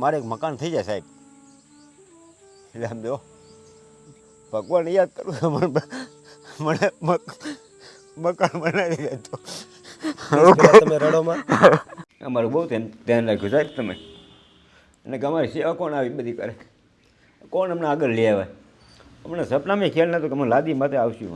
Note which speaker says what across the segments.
Speaker 1: મારે એક મકાન થઈ જાય સાહેબ. એટલે આમ જો ભગવાન યાદ કરું મને મને મકાન બનાવી દેતો
Speaker 2: તમે રડોમાં.
Speaker 1: અમારું બહુ ધ્યાન રાખ્યું સાહેબ તમે. અને કે અમારી સેવા કોણ આવી બધી કરે? કોણ અમને આગળ લઈ આવે અમને સપનામાં ખ્યાલ નહોતો કે અમે લાદી માથે આવશું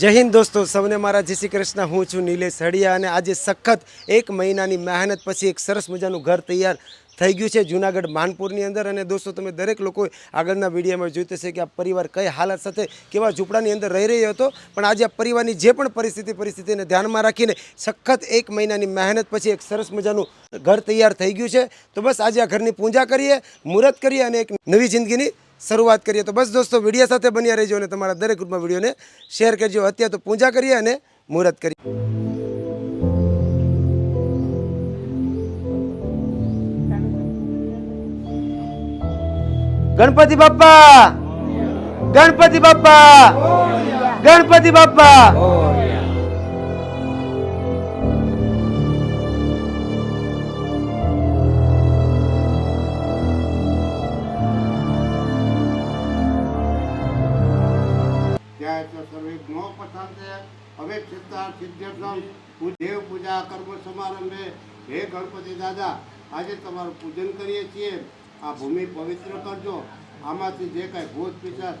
Speaker 2: જય હિન્દ દોસ્તો, સૌને મારા જય શ્રી કૃષ્ણ. હું છું નિલેશ હડિયા અને આજે સખત એક મહિનાની મહેનત પછી એક સરસ મજાનું ઘર તૈયાર થઈ ગયું છે જુનાગઢ માનપુરની અંદર. અને દોસ્તો, તમે દરેક લોકો આગળના વિડીયોમાં જોયું હશે કે આ પરિવાર કઈ હાલત સાથે, કેવા ઝૂંપડાની અંદર રહી રહ્યો હતો. પણ આજે આ પરિવારની જે પણ પરિસ્થિતિ, પરિસ્થિતિને ધ્યાનમાં રાખીને સખત એક મહિનાની મહેનત પછી એક સરસ મજાનું ઘર તૈયાર થઈ ગયું છે. તો બસ આજે આ ઘરની પૂજા કરીએ, મુહૂર્ત કરીએ અને એક નવી જિંદગીની શરૂઆત કરીએ તો બસ દોસ્તો વીડિયો સાથે બન્યા રહેજો અને તમારા દરેક ગ્રુપમાં વિડીયોને શેર કરજો. અત્યારે તો પૂજા કરીએ અને મુહૂર્ત કરીએ. ગણપતિ બાપા ગણપતિ બાપા ગણપતિ બાપ્પા!
Speaker 3: હે ગણપતિ દાદા, આજે તમારું પૂજન કરીએ છીએ. આ ભૂમિ પવિત્ર કરજો. આમાંથી જે કાંઈ ભૂત પિશાચ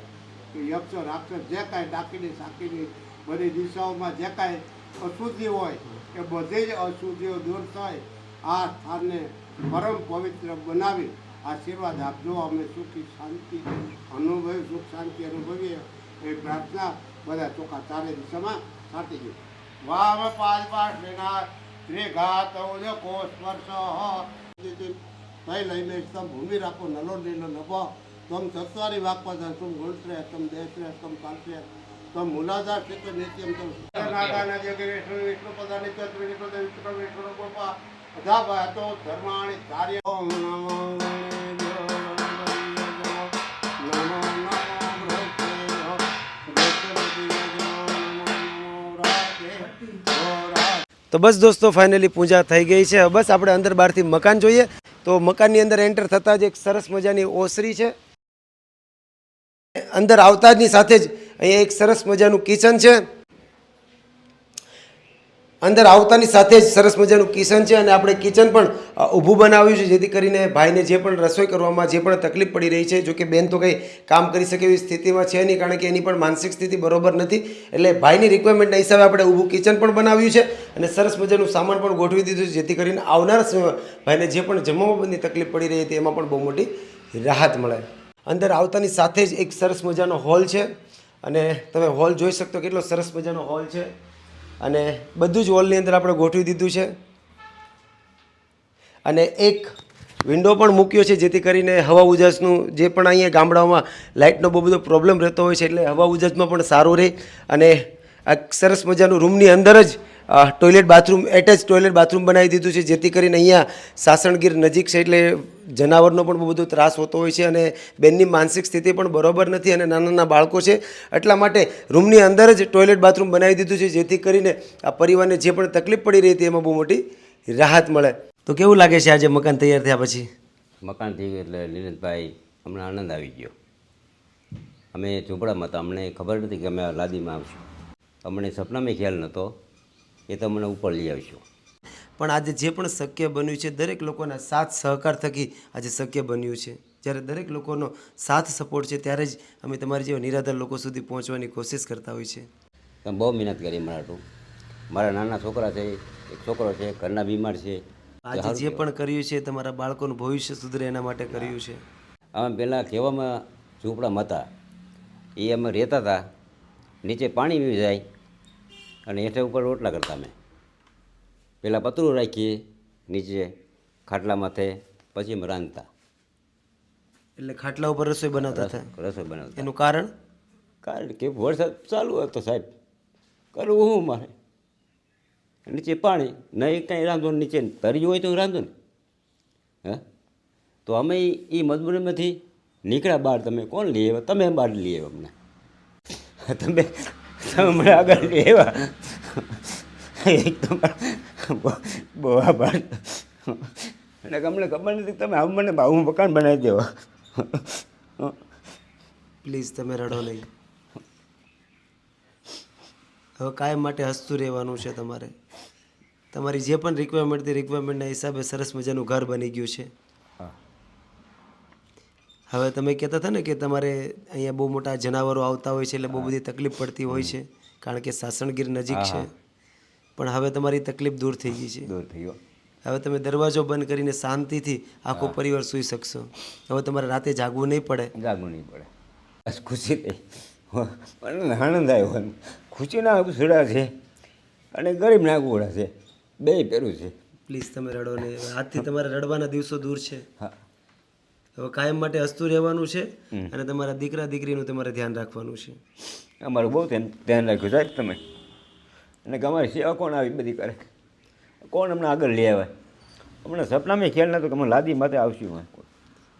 Speaker 3: યક્ષ, રાક્ષસ, જે કાંઈ ડાકીની સાકીની બધી દિશાઓમાં જે કાંઈ અશુદ્ધિ હોય, એ બધી જ અશુદ્ધિઓ દૂર થાય. આ સ્થાનને પરમ પવિત્ર બનાવી આશીર્વાદ આપજો. અમે સુખી, શાંતિ, અનુભવી, સુખ, શાંતિ અનુભવીએ. એ પ્રાર્થના બધા ચોખા ચારે દિશામાં છાંટી ગયું વામ પાદ પાઠ લેનાર ત્રિઘાત કો સ્પર્શ તೈ લઈને તમ ભૂમિ રાખો નલો લીલો નભો તમ ચત્વારી વાકપદાન તમ ગુણશ્રે તમ દેશ્રે તમ કાલશ્રે તમ મૂલાધાર ક્ષેત્ર નિત્યમ તમ નાગાના જગે વિષ્ણુ વિષ્ણુ પદા નિત્ય વિષ્ણુ વિષ્ણુ વિષ્ણુ ગોપા અધા ભાતો ધર્માણી કાર્ય ઓમ નમો
Speaker 2: તો બસ દોસ્તો ફાઇનલી પૂજા થઈ ગઈ છે. બસ આપણે અંદર બહારથી મકાન જોઈએ. તો મકાનની અંદર એન્ટર થતાં જ એક સરસ મજાની ઓસરી છે. અંદર આવતાની સાથે જ અહીંયા એક સરસ મજાનું કિચન છે. અંદર આવતાની સાથે જ સરસ મજાનું કિચન છે અને આપણે કિચન પણ ઊભું બનાવ્યું છે, જેથી કરીને ભાઈને જે પણ રસોઈ કરવામાં જે પણ તકલીફ પડી રહી છે, જો કે બેન તો કંઈ કામ કરી શકે એવી સ્થિતિમાં છે નહીં, કારણ કે એની પણ માનસિક સ્થિતિ બરોબર નથી. એટલે ભાઈની રિક્વાયરમેન્ટના હિસાબે આપણે ઊભું કિચન પણ બનાવ્યું છે અને સરસ મજાનું સામાન પણ ગોઠવી દીધું છે, જેથી કરીને આવનારા ભાઈને જે પણ જમવામાં તકલીફ પડી રહી હતી એમાં પણ બહુ મોટી રાહત મળે. અંદર આવતાની સાથે જ એક સરસ મજાનો હોલ છે અને તમે હોલ જોઈ શકતો કેટલો સરસ મજાનો હોલ છે. અને બધું જ હોલની અંદર આપણે ગોઠવી દીધું છે. અને એક વિન્ડો પણ મૂક્યો છે, જેથી કરીને હવા ઉજાસનું જે પણ અહીંયા ગામડાઓમાં લાઇટનો બહુ બધો પ્રોબ્લેમ રહેતો હોય છે, એટલે હવા ઉજાસમાં પણ સારું રહે. અને આ સરસ મજાનું રૂમની અંદર જ toilet bathroom attach toilet bathroom બનાવી દીધું છે, જેથી કરીને અહીંયા સાસણગીર નજીક છે એટલે જનાવરનો પણ બહુ બધો ત્રાસ હોતો હોય છે અને બેનની માનસિક સ્થિતિ પણ બરોબર નથી અને નાના નાના બાળકો છે. એટલા માટે રૂમની અંદર જ ટોયલેટ બાથરૂમ બનાવી દીધું છે, જેથી કરીને આ પરિવારને જે પણ તકલીફ પડી રહી હતી એમાં બહુ મોટી રાહત મળે. તો કેવું લાગે છે આજે મકાન તૈયાર થયા પછી?
Speaker 4: મકાન થઈ ગયું એટલે લીલતભાઈ અમને આનંદ આવી ગયો. અમે ઝૂંપડામાં હતા, અમને ખબર નથી કે અમે લાદીમાં આવશું. અમને સપનામાં ખ્યાલ નહોતો. એ તમને ઉપર લઈ આવશું
Speaker 2: પણ આજે જે પણ શક્ય બન્યું છે દરેક લોકોના સાથ સહકાર થકી આજે શક્ય બન્યું છે. જ્યારે દરેક લોકોનો સાથ સપોર્ટ છે ત્યારે જ અમે તમારી જેવા નિરાધાર લોકો સુધી પહોંચવાની કોશિશ કરતા હોય છે
Speaker 4: તમે બહુ મહેનત કરી મારા ટુ મારા નાના છોકરા છે એક છોકરો છે ઘરના બીમાર છે.
Speaker 2: આજે જે પણ કર્યું છે તમારા બાળકોનું ભવિષ્ય સુધરે એના માટે કર્યું છે.
Speaker 4: અમે પહેલાં કહેવામાં ઝૂંપડામાં હતા. એ અમે રહેતા હતા. નીચે પાણી જાય. અને હેઠે ઉપર રોટલા કરતા અમે. પહેલાં પતરું રાખીએ નીચે ખાટલા માથે પછી અમે રાંધતા.
Speaker 2: એટલે ખાટલા ઉપર રસોઈ બનાવતા હતા?
Speaker 4: રસોઈ બનાવતા.
Speaker 2: એનું કારણ?
Speaker 1: કારણ કે વરસાદ ચાલુ હતો સાહેબ. કરવું હું મારે? નીચે પાણી નહીં કાંઈ રાંધો નીચે. તર્યું હોય તો રાંધો ને. હા?
Speaker 4: તો અમે એ મજબૂરીમાંથી
Speaker 1: નીકળ્યા બહાર તમે કોણ લઈ આવ્યા? તમે બહાર લઈ આવ્યા અમને. તમે તમે આગળ લઈ આવ્યા એક બહુ અને અમને ખબર નથી, તમે આવું, મને આવું મકાન બનાવી દેવા.
Speaker 2: પ્લીઝ તમે રડો નહીં. હવે કાયમ માટે હસતું રહેવાનું છે તમારે. તમારી જે પણ રિક્વાયરમેન્ટ હતી રિક્વાયરમેન્ટના હિસાબે સરસ મજાનું ઘર બની ગયું છે. હવે તમે કહેતા હતા ને કે તમારે અહીંયા બહુ મોટા જનાવરો આવતા હોય છે એટલે બહુ બધી તકલીફ પડતી હોય છે કારણ કે સાસણગીર નજીક છે. પણ હવે તમારી તકલીફ દૂર થઈ ગઈ છે.
Speaker 1: દૂર થઈ ગયો.
Speaker 2: હવે તમે દરવાજો બંધ કરીને શાંતિથી આખો પરિવાર સૂઈ શકશો. હવે તમારે રાતે જાગવું નહીં પડે.
Speaker 1: જાગવું નહીં પડે. બસ ખુશી થઈ. મને આનંદ આવ્યો. ખુશીના સુડા છે. અને ગરીબના ગોળા છે. બે પહેરું છે.
Speaker 2: પ્લીઝ તમે રડો ને હાથથી આજથી તમારે રડવાના દિવસો દૂર છે.
Speaker 1: હા.
Speaker 2: હવે કાયમ માટે હસતું રહેવાનું છે અને તમારા દીકરા દીકરીનું તમારે ધ્યાન રાખવાનું છે.
Speaker 1: અમારું બહુ ધ્યાન ધ્યાન રાખ્યું સાહેબ તમે. અને અમારી સેવા કોણ આવી બધી કરે? કોણ અમને આગળ લઈ આવે? અમને સપનામાં ખ્યાલ નહોતો કે અમે લાદી માથે આવશું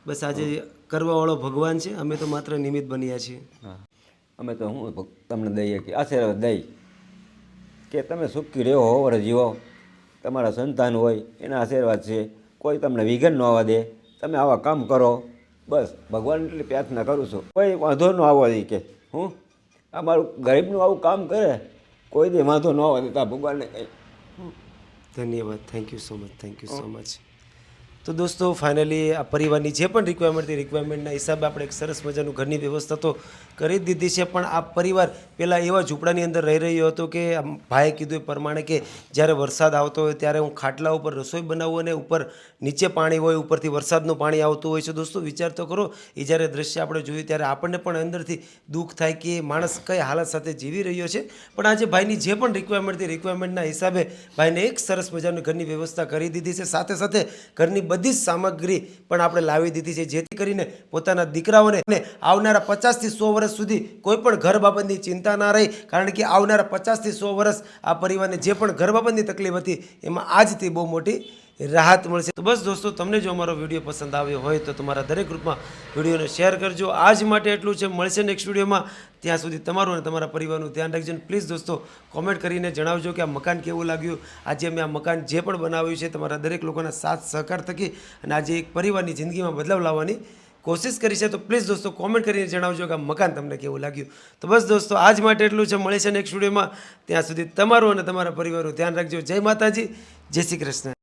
Speaker 2: બસ આજે કરવાવાળો ભગવાન છે. અમે તો માત્ર નિમિત્ત બન્યા છીએ.
Speaker 1: અમે તો હું તમને દઈએ કે આશીર્વાદ દઈ. કે તમે સુખી રહો હોવર જીવો તમારા સંતાન હોય એના આશીર્વાદ છે. કોઈ તમને વિઘન ન આવવા દે. તમે આવા કામ કરો. બસ ભગવાન એટલી પ્રાર્થના કરું છું. કોઈ વાંધો ન આવવા દે કે. હું? આ મારું ગરીબનું આવું કામ કરે. કોઈ દે વાંધો ન આવવા દેતા ભગવાનને કંઈ.
Speaker 2: ધન્યવાદ. Thank you so much thank you so much તો દોસ્તો ફાઇનલી આ પરિવારની જે પણ રિક્વાયરમેન્ટ રિક્વાયરમેન્ટના હિસાબે આપણે એક સરસ મજાનું ઘરની વ્યવસ્થા તો કરી દીધી છે. પણ આ પરિવાર પહેલાં એવા ઝૂંપડાની અંદર રહી રહ્યો હતો કે ભાઈએ કીધું એ પ્રમાણે કે જ્યારે વરસાદ આવતો હોય ત્યારે હું ખાટલા ઉપર રસોઈ બનાવું અને ઉપર નીચે પાણી હોય, ઉપરથી વરસાદનું પાણી આવતું હોય છે. દોસ્તો, વિચાર તો કરો, એ જ્યારે દ્રશ્ય આપણે જોયું ત્યારે આપણને પણ અંદરથી દુઃખ થાય કે માણસ કઈ હાલત સાથે જીવી રહ્યો છે. પણ આજે ભાઈની જે પણ રિક્વાયરમેન્ટ રિક્વાયરમેન્ટના હિસાબે ભાઈને એક સરસ મજાનું ઘરની વ્યવસ્થા કરી દીધી છે. સાથે સાથે ઘરની બધી જ સામગ્રી પણ આપણે લાવી દીધી છે, જેથી કરીને પોતાના દીકરાઓને આવનારા પચાસથી સો વર્ષ સુધી કોઈ પણ ઘર બાબતની ચિંતા ના રહી. કારણ કે આવનારા પચાસથી સો વર્ષ આ પરિવારને જે પણ ઘર બાબતની તકલીફ હતી, એમાં આજથી બહુ મોટી રાહત મળશે. તો બસ દોસ્તો, તમને જો અમારો વીડિયો પસંદ આવ્યો હોય તો તમારા દરેક ગ્રુપમાં વિડીયોને શેર કરજો. આજ માટે એટલું છે. મળશે નેક્સ્ટ વિડીયોમાં. ત્યાં સુધી તમારું અને તમારા પરિવારનું ધ્યાન રાખજો. અને પ્લીઝ દોસ્તો કોમેન્ટ કરીને જણાવજો કે આ મકાન કેવું લાગ્યું? આજે અમે આ મકાન જે પણ બનાવ્યું છે, તમારા દરેક લોકોના સાથ સહકાર થકી અને આજે એક પરિવારની જિંદગીમાં બદલાવ લાવવાની કોશિશ કરી છે. તો પ્લીઝ દોસ્તો કોમેન્ટ કરીને જણાવજો કે આ મકાન તમને કેવું લાગ્યું? તો બસ દોસ્તો, આજ માટે એટલું છે. મળે છે નેક્સ્ટ વિડીયોમાં. ત્યાં સુધી તમારું અને તમારા પરિવારનું ધ્યાન રાખજો. જય માતાજી. જય શ્રી કૃષ્ણ.